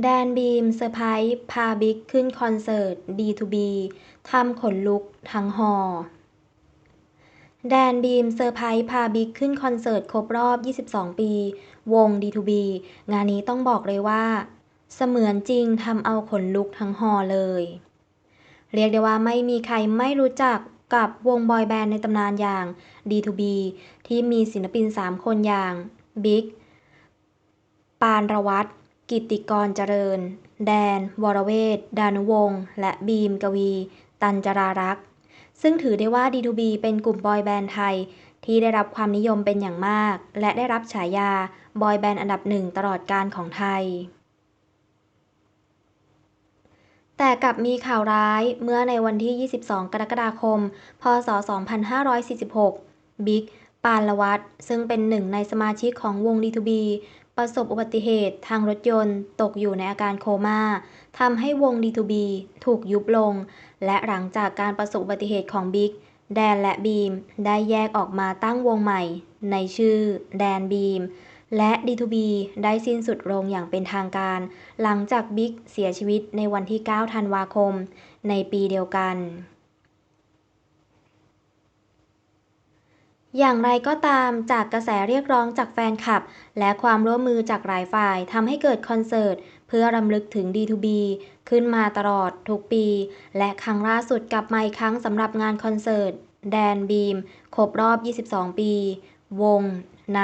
แดนบีมเซอร์ไพรส์พาบิ๊กขึ้นคอนเสิร์ต D2B ทำขนลุกทั้งฮอร์แดนบีมเซอร์ไพรส์พาบิ๊กขึ้นคอนเสิร์ตครบรอบ 22 ปี วง D2B งานนี้ต้องบอกเลยว่า เสมือนจริงทำเอาขนลุกทั้งฮอร์เลย เรียกได้ว่าไม่มีใครไม่รู้จักกับวงบอยแบนด์ในตำนานอย่าง D2B ที่มีศิลปิน 3 คนอย่างบิ๊กปานรวัตร กิตติกรเจริญ แดน วรเวทดานุวงศ์ และบีมกวี ตันจรารักษ์ ซึ่งถือได้ว่า D2B เป็นกลุ่มบอยแบนด์ไทย ที่ได้รับความนิยมเป็นอย่างมาก และได้รับฉายา บอยแบนด์อันดับหนึ่งตลอดกาลของไทย แต่กลับมีข่าวร้ายเมื่อในวันที่ 22 กรกฎาคม พ.ศ.2546 บิ๊ก ปานละวัฒน์ซึ่งเป็นหนึ่งในสมาชิกของวง D2B ประสบอุบัติเหตุทางรถยนต์ ตกอยู่ในอาการโคม่าทำให้วง D2B ถูกยุบลง และหลังจากการประสบอุบัติเหตุของบิ๊กแดนและบีม ได้แยกออกมาตั้งวงใหม่ ในชื่อ แดนบีม และ D2B ได้สิ้นสุดลงอย่างเป็นทางการ หลังจากบิ๊กเสียชีวิตในวันที่ 9 ธันวาคม ในปีเดียวกัน อย่างไรก็ตามจากกระแสเรียกร้องจากแฟนคลับ และความร่วมมือจากหลายฝ่ายทำให้เกิดคอนเสิร์ต เพื่อรำลึกถึง D2B ขึ้นมาตลอดทุกปี และครั้งล่าสุดกลับมาอีกครั้งสำหรับงานคอนเสิร์ต แดนบีม ครบรอบ 22 ปี วง ใน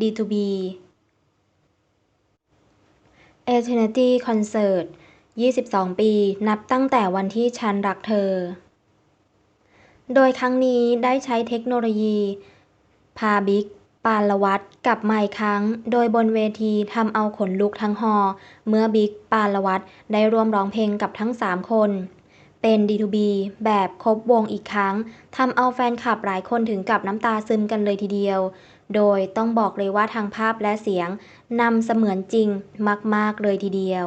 D2B Eternity Concert 22 ปี นับตั้งแต่วันที่ฉันรักเธอ โดยครั้งนี้ได้ใช้เทคโนโลยี พาบิ๊ก ปานละวัฒน์กลับมาอีกครั้ง โดยบนเวทีทำเอาขนลุกทั้งฮอ เมื่อบิ๊ก ปานละวัฒน์ได้ร่วมร้องเพลงกับทั้ง 3 คน เป็น D2B แบบครบวงอีกครั้งทำเอาแฟนคลับหลายคนถึงกับน้ำตาซึมกันเลยทีเดียว โดยต้องบอกเลยว่าทางภาพและเสียงนำเสมือนจริงมาก ๆ เลยทีเดียว